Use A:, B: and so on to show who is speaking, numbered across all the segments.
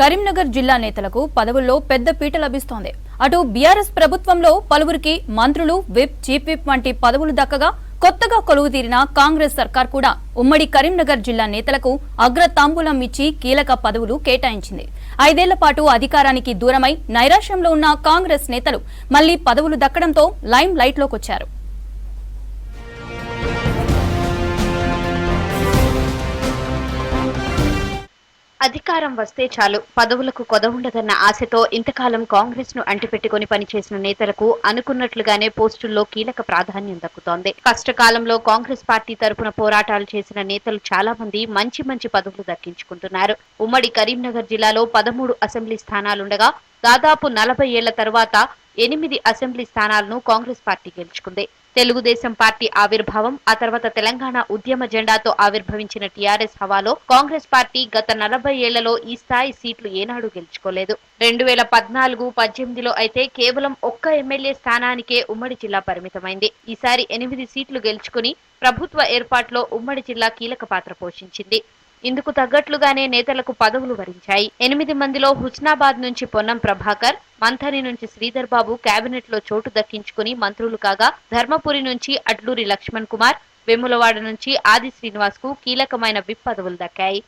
A: కరీంనగర్ జిల్లా నేతలకు పదవుల్లో పెద్ద పీట లభిస్తోంది. అటు బీఆర్ఎస్ ప్రభుత్వంలో పలువురికి మంత్రులు విప్ చీఫ్ విప్ వంటి పదవులు దక్కగా కొత్తగా కొలువు తీరిన కాంగ్రెస్ సర్కార్ కూడా ఉమ్మడి కరీంనగర్ జిల్లా నేతలకు అగ్ర తాంబూలం ఇచ్చి కీలక పదవులు కేటాయించింది. ఐదేళ్ళ పాటు అధికారానికి దూరమై నైరాశ్యంలో ఉన్న కాంగ్రెస్ నేతలు మళ్ళీ పదవులు దక్కడంతో లైమ్ లైట్లోకొచ్చారు.
B: అధికారం వస్తే చాలు. పదవులకు కొదవుండదన్న ఆశతో ఇంతకాలం కాంగ్రెస్ను అంటిపెట్టుకుని పనిచేసిన నేతలకు అనుకున్నట్లుగానే పోస్టుల్లో కీలక ప్రాధాన్యం దక్కుతోంది. కష్టకాలంలో కాంగ్రెస్ పార్టీ తరపున పోరాటాలు చేసిన నేతలు చాలా మంది మంచి మంచి పదవులు దక్కించుకుంటున్నారు. ఉమ్మడి కరీంనగర్ జిల్లాలో పదమూడు అసెంబ్లీ స్థానాలుండగా దాదాపు నలభై ఏళ్ళ తర్వాత ఎనిమిది అసెంబ్లీ స్థానాలను కాంగ్రెస్ పార్టీ గెలుచుకుంది. తెలుగుదేశం పార్టీ ఆవిర్భావం ఆ తర్వాత తెలంగాణ ఉద్యమ జెండాతో ఆవిర్భవించిన టీఆర్ఎస్ హవాలో కాంగ్రెస్ పార్టీ గత నలభై ఏళ్ళలో ఈ స్థాయి సీట్లు ఏనాడు గెలుచుకోలేదు. రెండు వేల పద్నాలుగు పద్దెనిమిదిలో అయితే కేవలం ఒక్క ఎమ్మెల్యే స్థానానికే ఉమ్మడి జిల్లా పరిమితమైంది. ఈసారి ఎనిమిది సీట్లు గెలుచుకుని ప్రభుత్వ ఏర్పాటులో ఉమ్మడి జిల్లా కీలక పాత్ర పోషించింది. ఇందుకు తగ్గట్లుగానే నేతలకు పదవులు వరించాయి. ఎనిమిది మందిలో హుస్నాబాద్ నుంచి పొన్నం ప్రభాకర్ మంథని నుంచి శ్రీధర్ బాబు కేబినెట్లో చోటు దక్కించుకుని మంత్రులు కాగా ధర్మపురి నుంచి అడ్లూరి లక్ష్మణ్ కుమార్ వెములవాడ నుంచి ఆది శ్రీనివాస్కు కీలకమైన విప్ పదవులు దక్కాయి.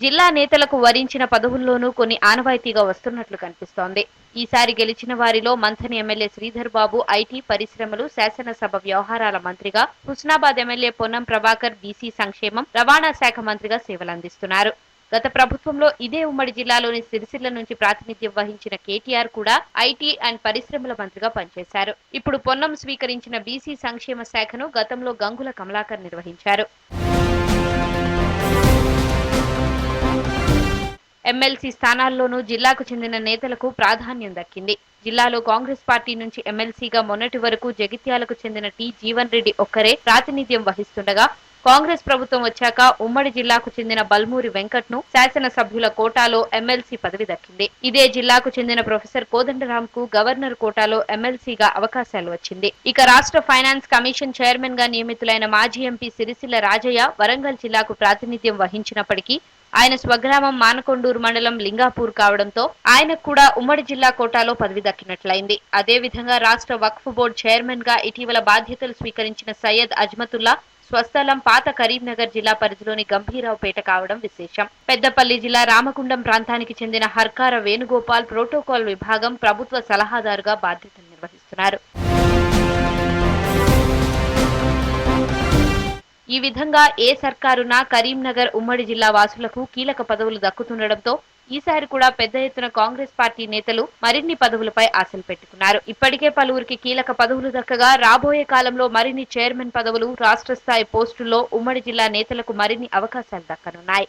B: జిల్లా నేతలకు వరించిన పదవుల్లోనూ కొన్ని ఆనవాయితీగా వస్తున్నట్లు కనిపిస్తోంది. ఈసారి గెలిచిన వారిలో మంథని ఎమ్మెల్యే శ్రీధర్ బాబు ఐటీ పరిశ్రమలు శాసనసభ వ్యవహారాల మంత్రిగా హుస్నాబాద్ ఎమ్మెల్యే పొన్నం ప్రభాకర్ బీసీ సంక్షేమం రవాణా శాఖ మంత్రిగా సేవలందిస్తున్నారు. గత ప్రభుత్వంలో ఇదే ఉమ్మడి జిల్లాలోని సిరిసిల్ల నుంచి ప్రాతినిధ్యం వహించిన కేటీఆర్ కూడా ఐటీ అండ్ పరిశ్రమల మంత్రిగా పనిచేశారు. ఇప్పుడు పొన్నం స్వీకరించిన బీసీ సంక్షేమ శాఖను గతంలో గంగుల కమలాకర్ నిర్వహించారు. ఎమ్మెల్సీ స్థానాల్లోనూ జిల్లాకు చెందిన నేతలకు ప్రాధాన్యం దక్కింది. జిల్లాలో కాంగ్రెస్ పార్టీ నుంచి ఎమ్మెల్సీగా మొన్నటి వరకు జగిత్యాలకు చెందిన టి జీవన్ రెడ్డి ఒక్కరే ప్రాతినిధ్యం వహిస్తుండగా కాంగ్రెస్ ప్రభుత్వం వచ్చాక ఉమ్మడి జిల్లాకు చెందిన బల్మూరి వెంకట్ను శాసనసభ్యుల కోటాలో ఎమ్మెల్సీ పదవి దక్కింది. ఇదే జిల్లాకు చెందిన ప్రొఫెసర్ కోదండరాం కు గవర్నర్ కోటాలో ఎమ్మెల్సీగా అవకాశాలు వచ్చింది. ఇక రాష్ట్ర ఫైనాన్స్ కమిషన్ చైర్మన్గా నియమితులైన మాజీ ఎంపీ సిరిసిల్ల రాజయ్య వరంగల్ జిల్లాకు ప్రాతినిధ్యం వహించినప్పటికీ ఆయన స్వగ్రామం మానకొండూరు మండలం లింగాపూర్ కావడంతో ఆయనకు కూడా ఉమ్మడి జిల్లా కోటాలో పదవి దక్కినట్లయింది. అదే విధంగా రాష్ట్ర వక్ఫ్ బోర్డు చైర్మన్గా ఇటీవల బాధ్యతలు స్వీకరించిన సయ్యద్ అజ్మతుల్లా స్వస్థలం పాత కరీంనగర్ జిల్లా పరిధిలోని గంభీరావుపేట కావడం విశేషం. పెద్దపల్లి జిల్లా రామగుండం ప్రాంతానికి చెందిన హర్కార వేణుగోపాల్ ప్రోటోకాల్ విభాగం ప్రభుత్వ సలహాదారుగా బాధ్యతలు నిర్వహిస్తున్నారు. ఈ విధంగా ఏ సర్కారునా కరీంనగర్ ఉమ్మడి జిల్లా వాసులకు కీలక పదవులు దక్కుతుండటంతో ఈసారి కూడా పెద్ద ఎత్తున కాంగ్రెస్ పార్టీ నేతలు మరిన్ని పదవులపై ఆశలు పెట్టుకున్నారు. ఇప్పటికే పలువురికి కీలక పదవులు దక్కగా రాబోయే కాలంలో మరిన్ని చైర్మన్ పదవులు రాష్ట్ర స్థాయి పోస్టుల్లో ఉమ్మడి జిల్లా నేతలకు మరిన్ని అవకాశాలు దక్కనున్నాయి.